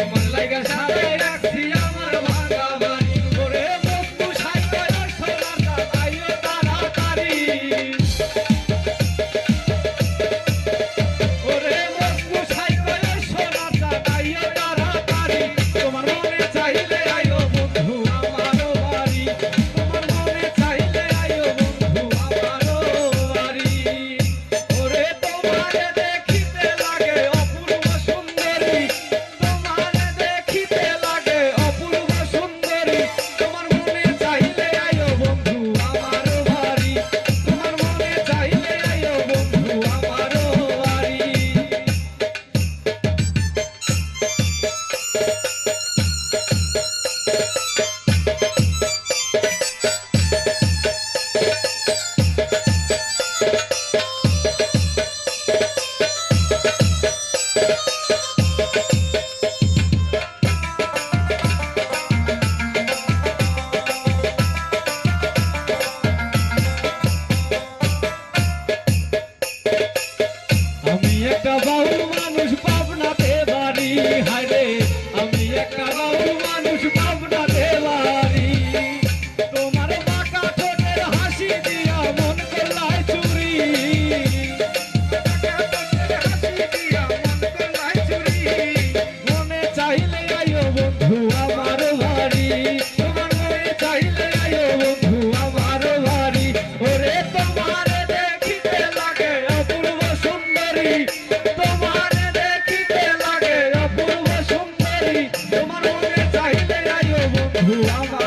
Como like. মানুষ পাবনাতে বাড়ি হায় আমি একটা বাবু মানুষ পাব Who am I?